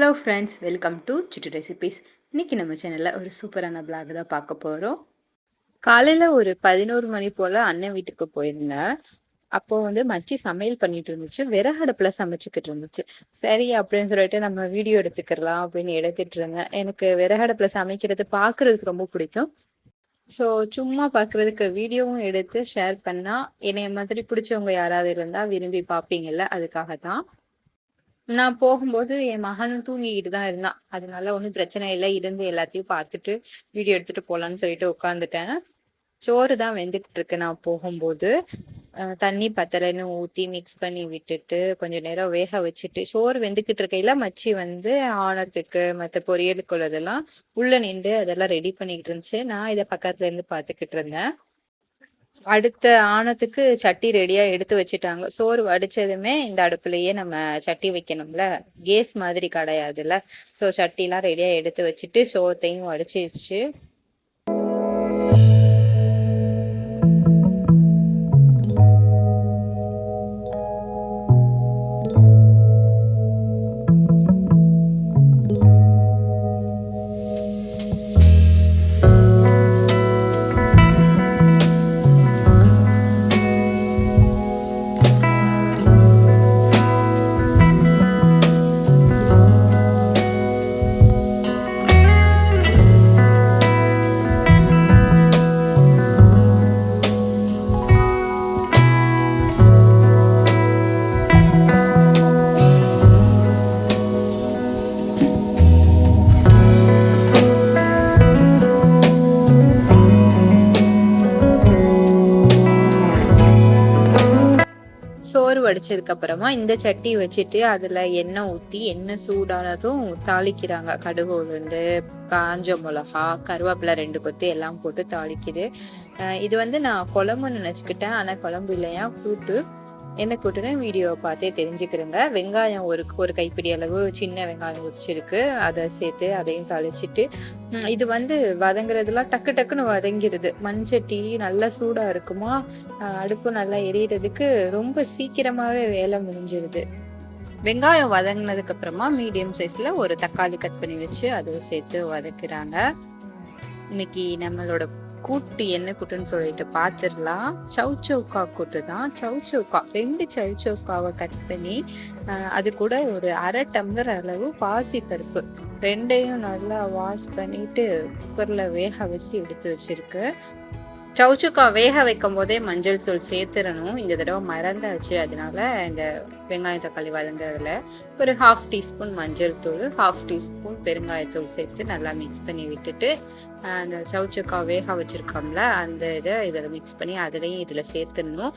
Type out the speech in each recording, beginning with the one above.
Hello friends welcome to Chittu recipes இன்னைக்கு நம்ம சேனலில் ஒரு சூப்பரான பிளாக் தான் பார்க்க போகிறோம் காலையில் ஒரு பதினோரு மணி போல் அண்ணன் வீட்டுக்கு போயிருந்தேன். அப்போது வந்து மச்சி சமையல் பண்ணிட்டு இருந்துச்சு. விறகடுப்பில் சமைச்சுக்கிட்டு இருந்துச்சு. சரி அப்படின்னு சொல்லிட்டு நம்ம வீடியோ எடுத்துக்கிறலாம் அப்படின்னு எடுத்துட்டு இருந்தேன். எனக்கு விறகடுப்பில் சமைக்கிறது பார்க்குறதுக்கு ரொம்ப பிடிக்கும். ஸோ சும்மா பார்க்குறதுக்கு வீடியோவும் எடுத்து ஷேர் பண்ணால் என்னைய மாதிரி பிடிச்சவங்க யாராவது இருந்தால் விரும்பி பார்ப்பீங்கல்ல அதுக்காக தான் நான் போகும்போது என் மகனும் தூங்கிக்கிட்டு தான் இருந்தான். அதனால ஒன்றும் பிரச்சனை இல்லை. இருந்து எல்லாத்தையும் பார்த்துட்டு வீடியோ எடுத்துட்டு போகலான்னு சொல்லிட்டு உட்காந்துட்டேன் சோறு தான் வெந்துட்டு இருக்கு. நான் போகும்போது தண்ணி பத்தலைன்னு ஊற்றி மிக்ஸ் பண்ணி விட்டுட்டு கொஞ்சம் நேரம் வேக வச்சுட்டு சோறு வெந்துக்கிட்டு இருக்கையில மச்சி வந்து ஆணத்துக்கு மற்ற பொரியலுக்குள்ளதெல்லாம் உள்ள நின்று அதெல்லாம் ரெடி பண்ணிக்கிட்டு இருந்துச்சு. நான் இதை பக்கத்துல இருந்து பார்த்துக்கிட்டு இருந்தேன். அடுத்த ஆணத்துக்கு சட்டி ரெடியா எடுத்து வச்சுட்டாங்க. சோறு வடிச்சதுமே இந்த அடுப்புலயே நம்ம சட்டி வைக்கணும்ல. கேஸ் மாதிரி கிடையாதுல்ல. ஸோ சட்டிலாம் ரெடியா எடுத்து வச்சுட்டு சோத்தையும் வடிச்சிச்சு வடிச்சதுக்கு அப்புறமா இந்த சட்டி வச்சுட்டு அதுல எண்ணெய் ஊத்தி எண்ணெய் சூடானதும் தாளிக்கிறாங்க. கடுகு உளுந்து காஞ்ச மிளகா கருவேப்பிலை ரெண்டு கொத்து எல்லாம் போட்டு தாளிக்குது. இது வந்து நான் குழம்புன்னு நினச்சிக்கிட்டேன். ஆனால் குழம்பு இல்லையா? கூட்டு என்ன கூட்டுன்னு வீடியோவை பார்த்தே தெரிஞ்சுக்கிறேங்க. வெங்காயம் ஒரு ஒரு கைப்பிடி அளவு சின்ன வெங்காயம் உரிச்சிருக்கு அதை சேர்த்து அதையும் தழிச்சிட்டு இது வந்து வதங்குறதுலாம் டக்கு டக்குன்னு வதங்கிடுது மண்சட்டி நல்லா சூடாக இருக்குமா? அடுப்பு நல்லா எரியறதுக்கு ரொம்ப சீக்கிரமாகவே வேலை முடிஞ்சிருது. வெங்காயம் வதங்கினதுக்கு அப்புறமா மீடியம் சைஸ்ல ஒரு தக்காளி கட் பண்ணி வச்சு அதை சேர்த்து வதக்குறாங்க. இன்னைக்கு நம்மளோட கூட்டு என்ன கூட்டுன்னு சொல்லிட்டு பார்த்துடலாம் சவு சவுக்கா கூட்டு தான். சவு சவுக்கா ரெண்டு சவு சவுக்காவை கட் பண்ணி அது கூட ஒரு அரை டம்ளர் அளவு பாசி பருப்பு. ரெண்டையும் நல்லா வாஷ் பண்ணிட்டு குக்கரில் வேக வச்சு எடுத்து வச்சிருக்கு. சவுச்சுக்கா வேக வைக்கும் போதே மஞ்சள் தூள் சேர்த்துடணும். இந்த தடவை மறந்தாச்சு. அதனால இந்த வெங்காயம் தக்காளி வதங்குறதுல ஒரு ஹாஃப் டீஸ்பூன் மஞ்சள் தூள் ஹாஃப் டீஸ்பூன் பெருங்காயத்தூள் சேர்த்து நல்லா மிக்ஸ் பண்ணி விட்டுட்டு அந்த சவுச்சுக்கா வேக வச்சுருக்கோம்ல அந்த இதை இதில் மிக்ஸ் பண்ணி அதுலேயும் இதில் சேர்த்துடணும்.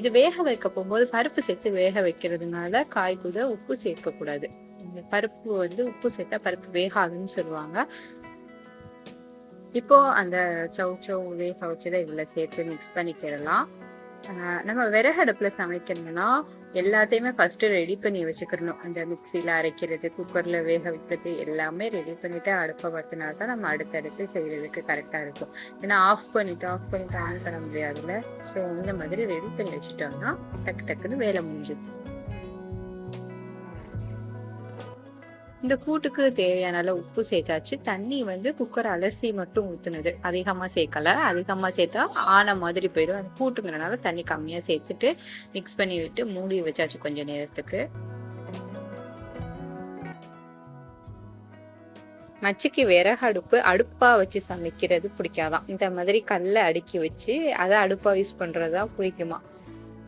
இது வேக வைக்க போகும்போது பருப்பு சேர்த்து வேக வைக்கிறதுனால காய் கூட உப்பு சேர்க்கக்கூடாது. இந்த பருப்பு வந்து உப்பு சேர்த்தா பருப்பு வேகாதுன்னு சொல்லுவாங்க. இப்போ அந்த சவு சவு வேக வச்சதை இதில் சேர்த்து மிக்ஸ் பண்ணிக்கிடலாம் நம்ம விறகடுப்பில் சமைக்கணும்னா எல்லாத்தையுமே ஃபஸ்ட்டு ரெடி பண்ணி வச்சுக்கிறணும் அந்த மிக்சியில் அரைக்கிறது குக்கரில் வேக வைக்கிறது எல்லாமே ரெடி பண்ணிவிட்டு அடுப்பை பார்த்தினா தான் நம்ம அடுத்தடுத்து செய்கிறதுக்கு கரெக்டாக இருக்கும். ஏன்னா ஆஃப் பண்ணிவிட்டு ஆஃப் பண்ணிவிட்டு ஆன் பண்ண முடியாதுல்ல. ஸோ இந்த மாதிரி ரெடி பண்ணி வச்சுட்டோம்னா டக்கு டக்குன்னு வேலை முடிஞ்சுது. இந்த கூட்டுக்கு தேவையான அளவு உப்பு சேர்த்தாச்சு. தண்ணி வந்து குக்கர் அலசி மட்டும் ஊற்றுனது அதிகமாக சேர்க்கல. அதிகமாக சேர்த்தா ஆன மாதிரி போயிடும். அந்த கூட்டுங்கிறனால தண்ணி கம்மியாக சேர்த்துட்டு மிக்ஸ் பண்ணி விட்டு மூடி வச்சாச்சு கொஞ்சம் நேரத்துக்கு. மச்சிக்கு விறகு அடுப்பு அடுப்பாக வச்சு சமைக்கிறது பிடிக்காதான். இந்த மாதிரி கல்லை அடுக்கி வச்சு அதை அடுப்பாக யூஸ் பண்ணுறது தான் பிடிக்குமா?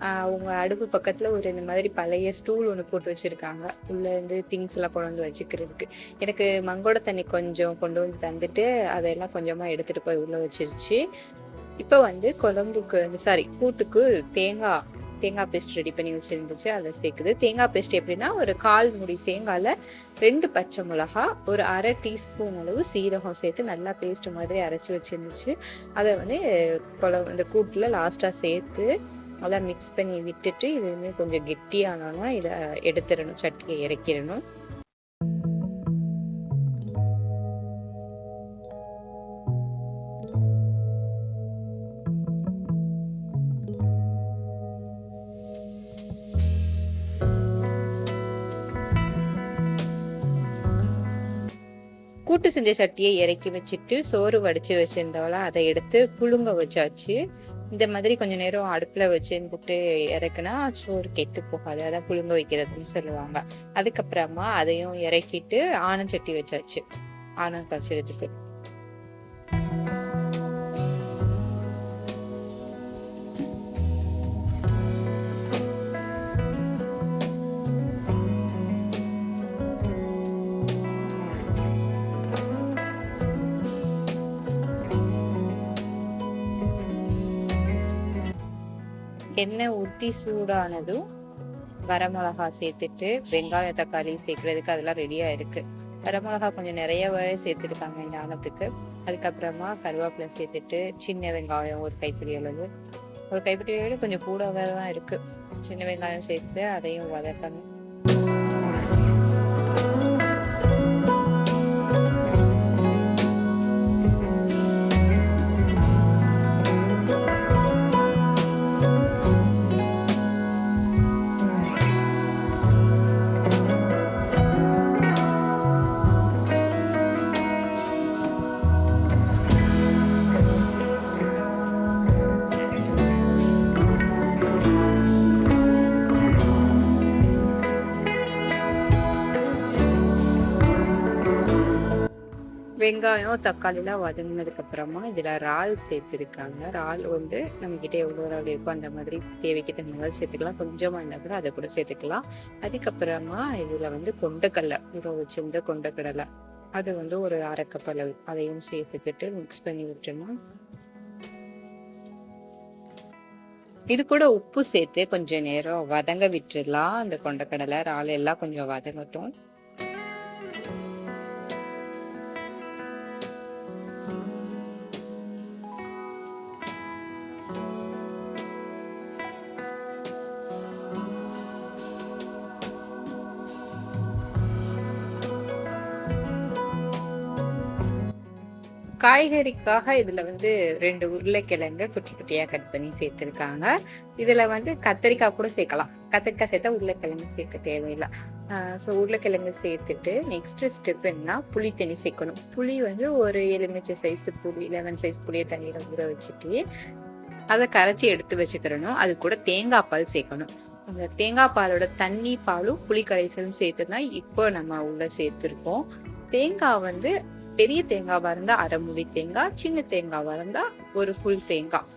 அவங்க அடுப்பு பக்கத்தில் ஒரு இந்த மாதிரி பழைய ஸ்டூல் ஒன்று போட்டு வச்சுருக்காங்க. உள்ளேருந்து திங்ஸ் எல்லாம் கொண்டு வந்து வச்சுக்கிறதுக்கு. எனக்கு மங்கோட தண்ணி கொஞ்சம் கொண்டு வந்து தந்துட்டு அதெல்லாம் கொஞ்சமாக எடுத்துகிட்டு போய் உள்ளே வச்சிருச்சு. இப்போ வந்து குழம்புக்கு வந்து சாரி கூட்டுக்கு தேங்காய் தேங்காய் பேஸ்ட் ரெடி பண்ணி வச்சுருந்துச்சு. அதை சேர்க்குது. தேங்காய் பேஸ்ட் எப்படின்னா ஒரு கால் முடி தேங்காயில் ரெண்டு பச்சை மிளகா ஒரு அரை டீஸ்பூன் அளவு சீரகம் சேர்த்து நல்லா பேஸ்ட் மாதிரி அரைச்சி வச்சுருந்துச்சு. அதை வந்து குழம்பு இந்த கூட்டில் லாஸ்ட்டாக சேர்த்து நல்லா மிக்ஸ் பண்ணி விட்டுட்டு இதுவுமே கொஞ்சம் கெட்டியானோன்னா இதை எடுத்துடணும் சட்டியை இறக்கிடணும். கூட்டு செஞ்ச சட்டியை இறக்கி வச்சுட்டு சோறு வடிச்சு வச்சிருந்தவள அதை எடுத்து புழுங்க வச்சாச்சு. இந்த மாதிரி கொஞ்ச நேரம் அடுப்புல வச்சுருந்துட்டு இறக்குனா சோறு கெட்டு போகாது. அதான் புழுங்க வைக்கிறதுன்னு சொல்லுவாங்க. அதுக்கப்புறமா அதையும் இறக்கிட்டு ஆனச்சட்டி வச்சாச்சு. ஆனம் கழிச்சதுக்கு எண்ணெய் ஊற்றி சூடானதும் வரமிளகா சேர்த்துட்டு வெங்காயம் தக்காளி சேர்க்கறதுக்கு அதெல்லாம் ரெடியாக இருக்குது வரமிளகா கொஞ்சம் நிறையவே சேர்த்துருக்காங்க இந்த ஆணத்துக்கு. அதுக்கப்புறமா கருவேப்பிலை சேர்த்துட்டு சின்ன வெங்காயம் ஒரு கைப்பிடி அளவு. ஒரு கைப்பிடி அளவு கொஞ்சம் கூடவே தான் இருக்குது சின்ன வெங்காயம் சேர்த்து அதையும் வதக்கணும். வெங்காயம் தக்காளிலாம் வதங்கினதுக்கு அப்புறமா இதில் இறால் சேர்த்துருக்காங்க. இறால் வந்து நம்மக்கிட்ட எவ்வளோ இறால் இருக்கோ அந்த மாதிரி தேவைக்கு தகுந்த மாதிரி சேர்த்துக்கலாம். கொஞ்சமாக இருந்தால் கூட அதை கூட சேர்த்துக்கலாம். அதுக்கப்புறமா இதில் வந்து கொண்டக்கடலை ஊற வச்சிருந்த கொண்டக்கடலை. அது வந்து ஒரு அரைக்கப் அளவு. அதையும் சேர்த்துக்கிட்டு மிக்ஸ் பண்ணி விட்டுணும் இது கூட உப்பு சேர்த்து கொஞ்சம் நேரம் வதங்க விட்டுடலாம். அந்த கொண்டக்கடலை இறால் எல்லாம் கொஞ்சம் வதங்கட்டும். காய்கறிக்காக இதுல வந்து ரெண்டு உருளைக்கிழங்கு குட்டி குட்டியா கட் பண்ணி சேர்த்துருக்காங்க. இதுல வந்து கத்திரிக்காய் கூட சேர்க்கலாம். கத்திரிக்காய் சேர்த்தா உருளைக்கிழங்கு சேர்க்க தேவையில்லை. ஸோ உருளைக்கிழங்கு சேர்த்துட்டு நெக்ஸ்ட் ஸ்டெப் என்ன புளி தண்ணி சேர்க்கணும். புளி வந்து ஒரு எலுமிச்சை சைஸ் புளி லெமன் சைஸ் புளியை தண்ணியில் ஊற வச்சுட்டு அதை கரைச்சி எடுத்து வச்சுக்கிறணும். அது கூட தேங்காய் பால் சேர்க்கணும். அந்த தேங்காய் பாலோட தண்ணி பாலும் புளி கரைசலும் சேர்த்து தான் இப்போ நம்ம உள்ள சேர்த்துருக்கோம். தேங்காய் வந்து பெரிய தேங்காவா இருந்தா அரை மூடி தேங்காய் சின்ன தேங்காவா இருந்தா ஒரு ஃபுல் தேங்காய்.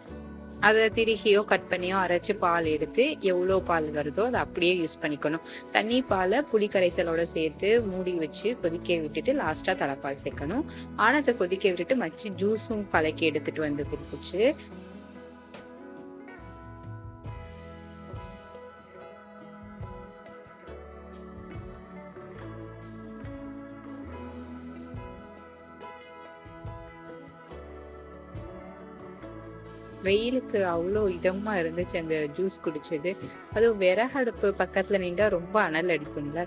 அதை திருகியோ கட் பண்ணியோ அரைச்சு பால் எடுத்து எவ்வளோ பால் வருதோ அதை அப்படியே யூஸ் பண்ணிக்கணும். தண்ணி பாலை புளி கரைசலோட சேர்த்து மூடி வச்சு கொதிக்க விட்டுட்டு லாஸ்டா தலைப்பால் சேர்க்கணும். ஆனத்தை கொதிக்க விட்டுட்டு மச்சி ஜூஸும் கலக்கி எடுத்துட்டு வந்து கொடுத்துச்சு. வெயிலுக்கு அவ்வளோ இதமா இருந்துச்சு அந்த ஜூஸ் குடிச்சது. அதுவும் விறகடுப்பு பக்கத்துல நின்றா ரொம்ப அனல் அடிக்கும்ல.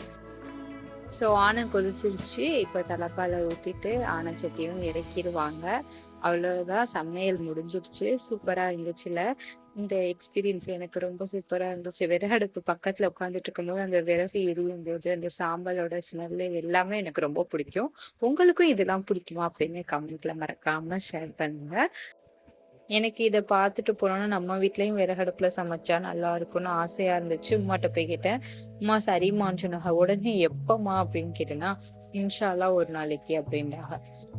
ஸோ ஆனம் கொதிச்சிருச்சு. இப்போ தலைப்பால ஊற்றிட்டு ஆனச்சட்டியும் இறக்கிடுவாங்க. அவ்வளோதான் சமையல் முடிஞ்சிருச்சு. சூப்பராக இருந்துச்சுல. இந்த எக்ஸ்பீரியன்ஸ் எனக்கு ரொம்ப சூப்பராக இருந்துச்சு. விறகடுப்பு பக்கத்தில் உட்காந்துட்டு இருக்கும்போது அந்த விறகு எரியும் போது அந்த சாம்பலோட ஸ்மெல்லு எல்லாமே எனக்கு ரொம்ப பிடிக்கும். உங்களுக்கும் இதெல்லாம் பிடிக்குமா அப்படின்னு கமெண்ட்ல மறக்காம ஷேர் பண்ணுங்க. எனக்கு இதை பார்த்துட்டு போனோன்னா நம்ம வீட்லயும் விறகடுப்புல சமைச்சா நல்லா இருக்கும்னு ஆசையா இருந்துச்சு. உமாட்ட போய் கேட்டேன். உமா சரிம்மான்னு சொன்னாங்க. உடனே எப்பமா அப்படின்னு கேட்டேன்னா இன்ஷால்லா ஒரு நாளைக்கு அப்படின்றாங்க.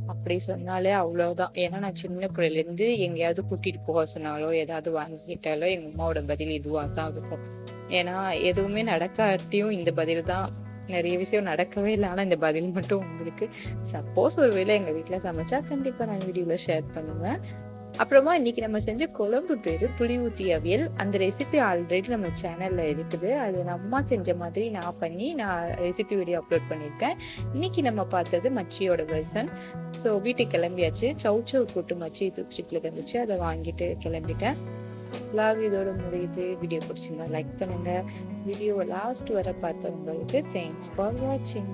அப்படி சொன்னாலே அவ்வளவுதான். ஏன்னா நான் சின்ன பிள்ளைல இருந்து எங்கேயாவது கூட்டிட்டு போக சொன்னாலோ ஏதாவது வாங்கிக்கிட்டாலோ எங்க அம்மாவோட பதில் இதுவா தான் இருக்கும். ஏன்னா எதுவுமே நடக்காட்டியும் இந்த பதில் தான். நிறைய விஷயம் நடக்கவே இல்லை. ஆனா இந்த பதில் மட்டும் உங்களுக்கு சப்போஸ் ஒரு வேளை எங்க வீட்டுல சமைச்சா கண்டிப்பா நான் வீடியோல ஷேர் பண்ணுவேன். அப்புறமா இன்னைக்கு நம்ம செஞ்ச குழம்பு பேரு புளி ஊத்தி அவியல் அந்த ரெசிபி ஆல்ரெடி நம்ம சேனல்ல இருக்குது. அது நம்ம அம்மா செஞ்ச மாதிரி நான் பண்ணி நான் ரெசிபி வீடியோ அப்லோட் பண்ணியிருக்கேன். இன்னைக்கு நம்ம பார்த்தது மச்சியோட வெர்சன் ஸோ வீட்டுக்கு கிளம்பியாச்சு. சவு சவு கூட்டு மச்சி தூக்கிட்டு இருந்துச்சு. அதை வாங்கிட்டு கிளம்பிட்டேன். லாக் இதோட முடியுது. வீடியோ பிடிச்சிருந்தா லைக் பண்ணுங்க. வீடியோ லாஸ்ட் வர பார்த்தவங்களுக்கு தேங்க்ஸ் ஃபார் வாட்சிங்